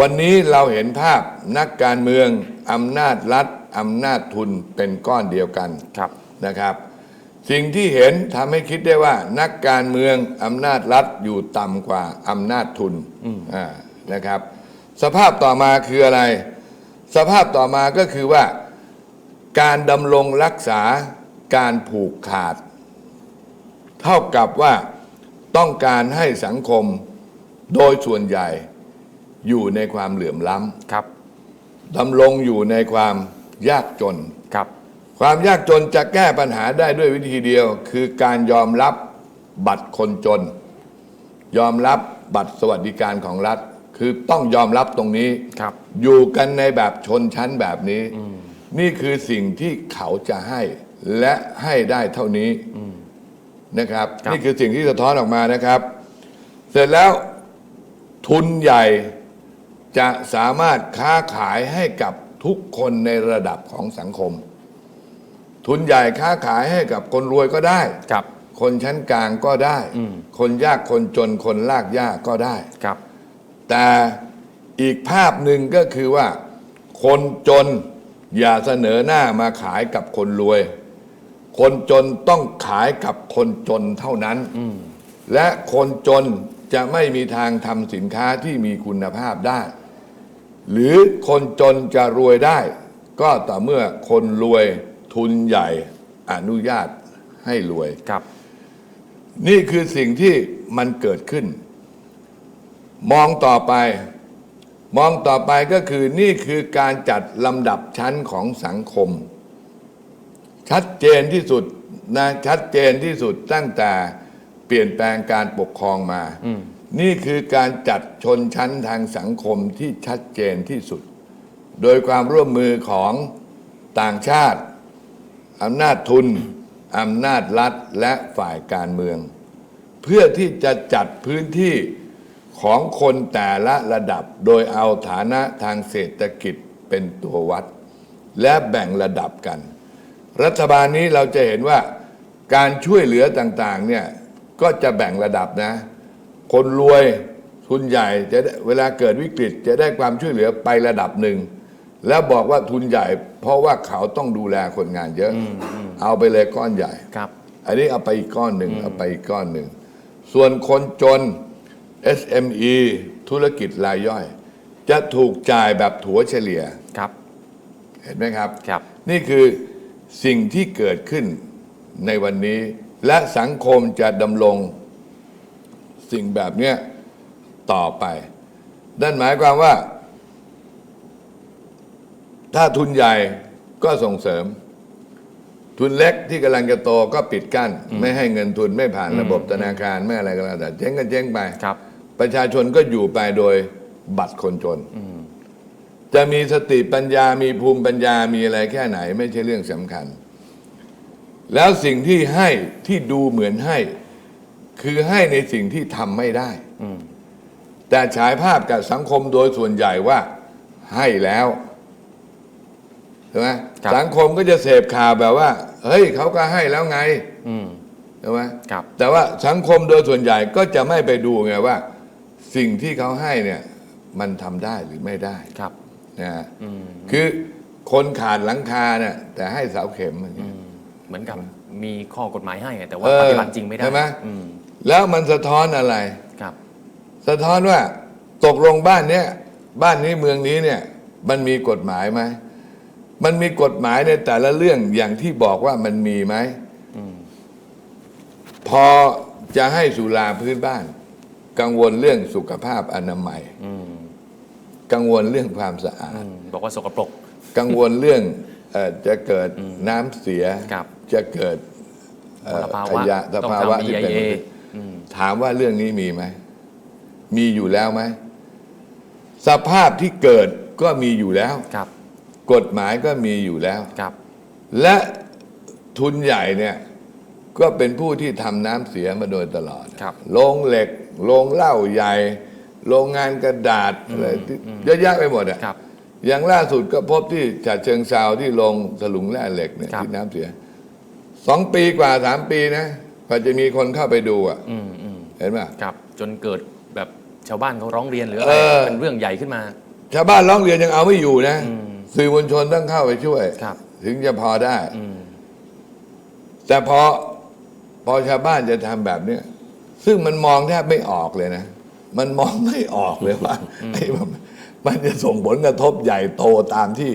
วันนี้เราเห็นภาพนักการเมืองอำนาจรัฐอำนาจทุนเป็นก้อนเดียวกันครับนะครับ สิ่งที่เห็นทำให้คิดได้ว่า นักการเมืองอำนาจรัฐอยู่ต่ำกว่าอำนาจทุนอ่านะครับ สภาพต่อมาคืออะไร สภาพต่อมาก็คือว่า การดำรงรักษาการผูกขาด เท่ากับว่าต้องการให้สังคมโดยส่วนใหญ่ อยู่ในความเหลื่อมล้ำครับดำรงอยู่ในความยากจน ครับ ความยากจนจะแก้ปัญหาได้ด้วยวิธีเดียว คือการยอมรับบัตรคนจน ยอมรับบัตรสวัสดิการของรัฐ คือต้องยอมรับตรงนี้ครับ อยู่กันในแบบชนชั้นแบบนี้ นี่คือสิ่งที่เขาจะให้และให้ได้เท่านี้นะครับ ครับ นี่คือสิ่งที่สะท้อนออกมานะครับ เสร็จแล้วทุนใหญ่ จะสามารถค้าขายให้กับทุกคนในระดับของสังคม ทุนใหญ่ค้าขายให้กับคนรวยก็ได้ครับ คนชั้นกลางก็ได้ อืม คนยากคนจนคนลากยากก็ได้ ครับ แต่อีกภาพหนึ่งก็คือว่า คนจนอย่าเสนอหน้ามาขายกับคนรวย คนจนต้องขายกับคนจนเท่านั้นและคนจนจะไม่มีทางทำสินค้าที่มีคุณภาพได้ หรือคนจนจะรวยได้ ก็ต่อเมื่อคนรวยทุนใหญ่อนุญาตให้รวย ครับ นี่คือสิ่งที่มันเกิดขึ้น มองต่อไป มองต่อไปก็คือนี่คือการจัดลำดับชั้นของสังคม ชัดเจนที่สุดนะชัดเจนที่สุดตั้งแต่เปลี่ยนแปลงการปกครองมา อืม นี่คือการจัดชนชั้นทางสังคมที่ชัดเจนที่สุด โดยความร่วมมือของต่างชาติอำนาจทุนอำนาจรัฐและฝ่ายการเมือง เพื่อที่จะจัดพื้นที่ของคนแต่ละระดับโดยเอาฐานะทางเศรษฐกิจเป็นตัววัด และแบ่งระดับกัน รัฐบาลนี้เราจะเห็นว่าการช่วยเหลือต่างๆเนี่ยก็จะแบ่งระดับนะ คนรวยทุนใหญ่จะได้เวลาเกิดวิกฤตจะได้ความช่วยเหลือไประดับหนึ่ง แล้วบอกว่าทุนใหญ่ เพราะว่าเขาต้องดูแลคนงานเยอะ เอาไปเลยก้อนใหญ่ครับ อันนี้เอาไปอีกก้อนหนึ่งเอาไปอีกก้อนหนึ่ง ส่วนคนจน SME ธุรกิจรายย่อย จะถูกจ่ายแบบถัวเฉลี่ยครับ เห็นไหมครับครับ นี่คือสิ่งที่เกิดขึ้นในวันนี้ และสังคมจะดำรง สิ่งแบบเนี้ยต่อไปนั่นหมายความว่า ถ้าทุนใหญ่ก็ส่งเสริม ทุนเล็กที่กำลังจะโตก็ปิดกั้น ไม่ให้เงินทุนไม่ผ่านระบบธนาคาร ไม่อะไรก็แล้วแต่เจ๊งก็เจ๊งไปครับ ประชาชนก็อยู่ไปโดยบัตรคนจนจะมีสติปัญญามีภูมิปัญญามีอะไรแค่ไหน ไม่ใช่เรื่องสำคัญ แล้วสิ่งที่ให้ที่ดูเหมือนให้ คือให้ในสิ่งที่ทำไม่ได้อืมแต่ฉายภาพกับสังคมโดยส่วนใหญ่ว่าให้แล้วใช่ไหมครับ สังคมก็จะเสพข่าวแบบว่า เฮ้ยเขาก็ให้แล้วไงอืม ใช่ไหมครับ แต่ว่าสังคมโดยส่วนใหญ่ก็จะไม่ไปดูไงว่า สิ่งที่เขาให้เนี่ย มันทำได้หรือไม่ได้ครับ นะฮะอืม คือคนขาดหลังคาเนี่ยแต่ให้เสาเข็มอย่างเงี้ย เหมือนกับมีข้อกฎหมายให้ไงแต่ว่าเออปฏิบัติจริงไม่ได้ใช่ไหม อืม แล้วมันสะท้อนอะไร ครับ สะท้อนว่าตกลงบ้านเนี้ยบ้านนี้เมืองนี้เนี่ย มันมีกฎหมายไหมมันมีกฎหมายในแต่ละเรื่องอย่างที่บอกว่ามันมีไหมอืมพอจะให้สุราพื้นบ้าน กังวลเรื่องสุขภาพอนามัยอืมกังวลเรื่องความสะอาอืดมบอกว่าสกปรก กังวลเรื่องเออจะเกิดน้ำเสียครับจะเกิดเอ่มอลภาขวะยะสต้องภาวะทำที่เป็น BIA อืม ถามว่าเรื่องนี้มีไหม มีอยู่แล้วไหม สภาพที่เกิดก็มีอยู่แล้วครับ กฎหมายก็มีอยู่แล้วครับ และทุนใหญ่เนี่ย ก็เป็นผู้ที่ทำน้ำเสียมาโดยตลอดครับโรงเหล็กโรงเหล้าใหญ่ โรงงานกระดาษอะไรที่เยอะแยะไปหมดอะครับอย่างล่าสุดก็พบที่ฉะเชิงเซาที่โรงสลุงแร่เหล็กเนี่ยครับที่น้ำเสียสองปีกว่าสามปีนะ กว่าจะมีคนเข้าไปดูอะอืมอืมเห็นป่ะครับ จนเกิดแบบชาวบ้านเขาร้องเรียนหรืออะไรเออ เป็นเรื่องใหญ่ขึ้นมา ชาวบ้านร้องเรียนยังเอาไม่อยู่นะสื่อมวลชนต้องเข้าไปช่วย ครับ ถึงจะพอได้ อืม แต่พอพอชาวบ้านจะทำแบบเนี้ยซึ่งมันมองแทบไม่ออกเลยนะ มันมองไม่ออกเลยว่าไอ้มันมันจะส่งผลกระทบใหญ่โตตามที่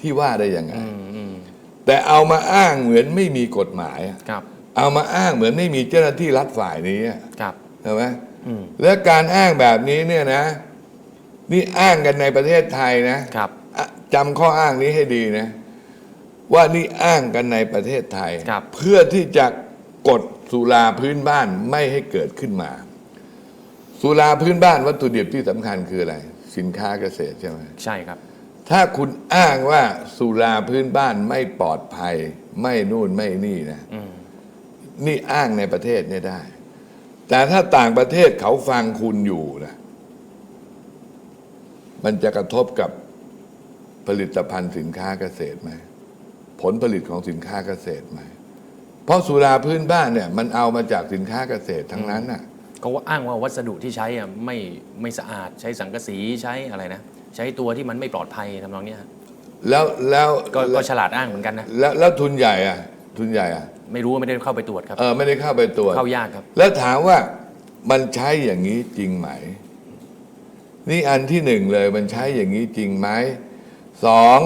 ที่ว่าได้ยังไง อืมอืมแต่เอามาอ้างเหมือนไม่มีกฎหมายอะ ครับ เอามาอ้างเหมือนไม่มีเจ้าหน้าที่รัฐฝ่ายนี้อะครับใช่ไหมอืมและการอ้างแบบนี้เนี่ยนะ นี่อ้างกันในประเทศไทยนะครับอะจำข้ออ้างนี้ให้ดีนะ ว่านี่อ้างกันในประเทศไทยครับเพื่อที่จะกดสุราพื้นบ้านไม่ให้เกิดขึ้นมา สุราพื้นบ้านวัตถุดิบที่สำคัญคืออะไร สินค้าเกษตรใช่ไหมใช่ครับ ถ้าคุณอ้างว่าสุราพื้นบ้านไม่ปลอดภัย ไม่นู่นไม่นี่นะอืม นี่อ้างในประเทศเนี่ยได้ แต่ถ้าต่างประเทศเขาฟังคุณอยู่นะมันจะกระทบกับผลิตภัณฑ์สินค้าเกษตรไหมผลผลิตของสินค้าเกษตรไหมเพราะสุราพื้นบ้านเนี่ย มันเอามาจากสินค้าเกษตรทั้งนั้นน่ะ เขาว่าอ้างว่าวัสดุที่ใช้อะไม่ไม่สะอาดใช้สังกะสีใช้อะไรนะ ใช้ตัวที่มันไม่ปลอดภัยทำนองเนี้ยฮะแล้วแล้วก็ก็ฉลาดอ้างเหมือนกันนะ แล้วแล้วทุนใหญ่อะ ทุนใหญ่อะไม่รู้ว่าไม่ได้เข้าไปตรวจครับ เออไม่ได้เข้าไปตรวจเข้ายากครับ แล้วถามว่ามันใช้อย่างนี้จริงไหม นี่อันที่หนึ่งเลยมันใช้อย่างนี้จริงไหมสอง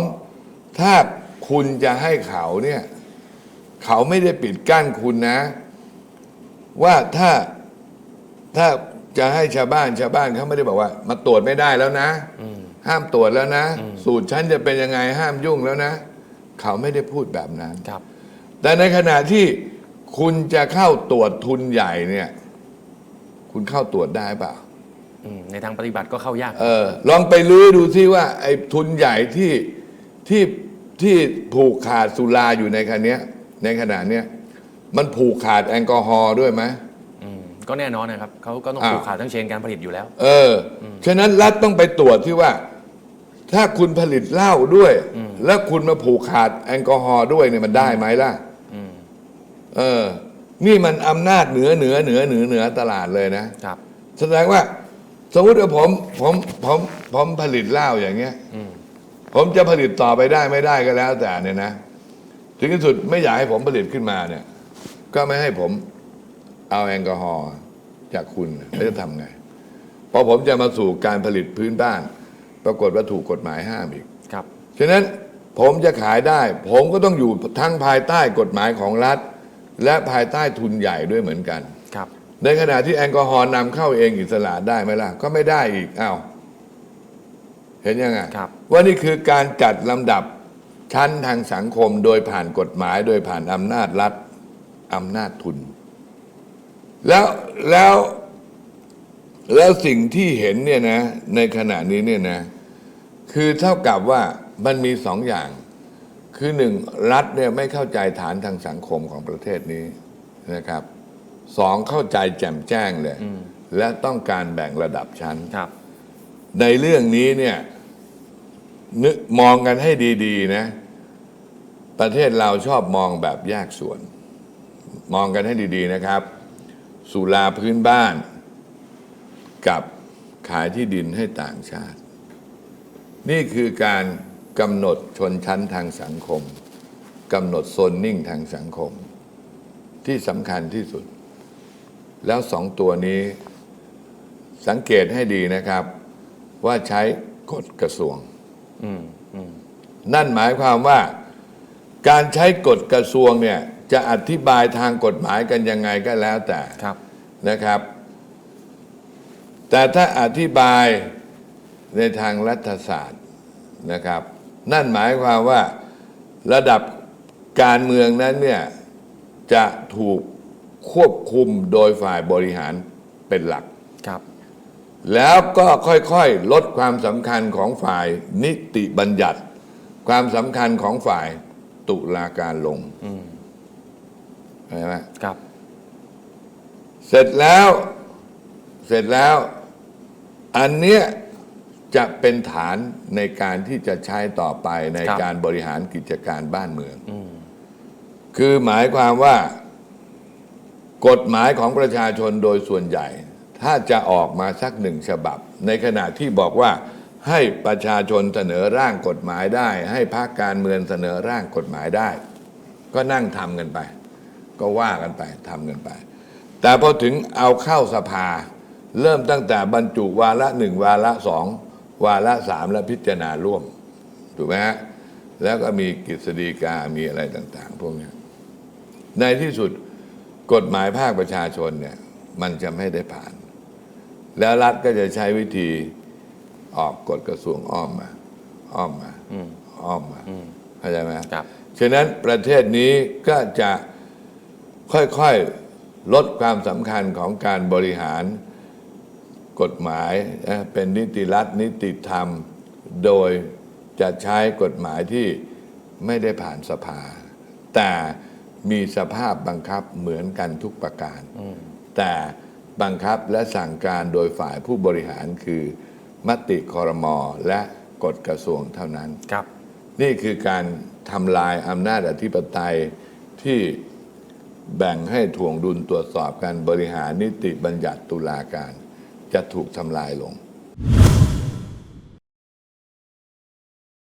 ถ้าคุณจะให้เขาเนี่ย เขาไม่ได้ปิดกั้นคุณนะ ว่าถ้าถ้าจะให้ชาวบ้านชาวบ้านเขาไม่ได้บอกว่า มาตรวจไม่ได้แล้วนะอืมห้ามตรวจแล้วนะ สูตรฉันจะเป็นยังไงห้ามยุ่งแล้วนะ เขาไม่ได้พูดแบบนั้นครับ แต่ในขณะที่คุณจะเข้าตรวจทุนใหญ่เนี่ย คุณเข้าตรวจได้เปล่าอืมในทางปฏิบัติก็เข้ายาก เออ ลองไปลื้อดูซิว่า ไอ้ทุนใหญ่ที่ที่ที่ผูกขาดสุราอยู่ในขณะเนี้ย ในขณะเนี้ยมันผูกขาดแอลกอฮอล์ด้วยไหม อืมก็แน่นอนนะครับเขาก็ต้องอ้าวผูกขาดทั้งเชนการผลิตอยู่แล้วเอออ ฉะนั้นรัฐต้องไปตรวจที่ว่า ถ้าคุณผลิตเหล้าด้วย แล้วคุณมาผูกขาดแอลกอฮอล์ด้วยเนี่ยมันได้ไหมล่ะอืม เออ นี่มันอำนาจเหนือเหนือเหนือเหนือเหนือตลาดเลยนะครับ แสดงว่า สมมติว่าผมผมผมผมผลิตเหล้าอย่างเงี้ย อืม ผมจะผลิตต่อไปได้ไม่ได้ก็แล้วแต่เนี่ยนะถึงที่สุดไม่อยากให้ผมผลิตขึ้นมาเนี่ย ก็ไม่ให้ผมเอาแอลกอฮอล์จากคุณแล้วจะทำไงพอผมจะมาสู่การผลิตพื้นบ้าน ปรากฏว่าถูกกฎหมายห้ามอีก ครับ ฉะนั้นผมจะขายได้ ผมก็ต้องอยู่ทั้งภายใต้กฎหมายของรัฐ และภายใต้ทุนใหญ่ด้วยเหมือนกัน ครับ ในขณะที่แอลกอฮอล์นำเข้าเองอิสระได้ไหมล่ะ ก็ไม่ได้อีกอ้าวเห็นยังไงครับ ว่านี่คือการจัดลำดับชั้นทางสังคมโดยผ่านกฎหมาย โดยผ่านอำนาจรัฐอำนาจทุน แล้วแล้วแล้วสิ่งที่เห็นเนี่ยนะ ในขณะนี้เนี่ยนะ คือเท่ากับว่ามันมีสองอย่าง คือหนึ่งรัฐเนี่ยไม่เข้าใจฐานทางสังคมของประเทศนี้นะครับสองเข้าใจแจ่มแจ้งเลยอืมและต้องการแบ่งระดับชั้นครับในเรื่องนี้เนี่ยนึกมองกันให้ดีๆนะ ประเทศเราชอบมองแบบแยกส่วน มองกันให้ดีๆนะครับ สุราพื้นบ้าน กับขายที่ดินให้ต่างชาติ นี่คือการ กำหนดชนชั้นทางสังคมกำหนดโซนนิ่งทางสังคม ที่สำคัญที่สุด แล้วสองตัวนี้สังเกตให้ดีนะครับ ว่าใช้กฎกระทรวงอืมอืมนั่นหมายความว่า การใช้กฎกระทรวงเนี่ย จะอธิบายทางกฎหมายกันยังไงก็แล้วแต่ครับนะครับ แต่ถ้าอธิบายในทางรัฐศาสตร์นะครับ นั่นหมายความว่าระดับการเมืองนั้นเนี่ยจะถูกควบคุมโดยฝ่ายบริหารเป็นหลักครับ แล้วก็ค่อยๆ ลดความสำคัญของฝ่ายนิติบัญญัติ ความสำคัญของฝ่ายตุลาการลงอืมเห็นไหมครับ เสร็จแล้ว เสร็จแล้ว อันเนี้ย จะเป็นฐานในการที่จะใช้ต่อไปในครับการบริหารกิจการบ้านเมืองอืมคือหมายความว่า กฎหมายของประชาชนโดยส่วนใหญ่ ถ้าจะออกมาสักหนึ่งฉบับ ในขณะที่บอกว่าให้ประชาชนเสนอร่างกฎหมายได้ ให้พรรคการเมืองเสนอร่างกฎหมายได้ ก็นั่งทำกันไป ก็ว่ากันไปทำกันไป แต่พอถึงเอาเข้าสภา เริ่มตั้งแต่บรรจุวาระหนึ่งวาระสอง วาระสามและพิจารณาร่วม ถูกไหมฮะแล้วก็มีกฤษฎีกามีอะไรต่าง ๆ พวกเนี้ยในที่สุดกฎหมายภาคประชาชนเนี่ยมันจะไม่ได้ผ่าน แล้วรัฐก็จะใช้วิธีออกกฎกระทรวงอ้อมมา อ้อมมาอืมอ้อมมาอืมเข้าใจไหมครับฉะนั้นประเทศนี้ก็จะค่อยๆลดความสำคัญของการบริหาร กฎหมายนะเป็นนิติรัฐนิติธรรม โดยจะใช้กฎหมายที่ไม่ได้ผ่านสภา แต่มีสภาพบังคับเหมือนกันทุกประการ แต่บังคับและสั่งการโดยฝ่ายผู้บริหารคือมติคอรมอและกฎกระทรวงเท่านั้นครับ นี่คือการทำลายอำนาจอธิปไตยที่แบ่งให้ถ่วงดุลตรวจสอบการบริหารนิติบัญญัติตุลาการ จะถูกทำลายลง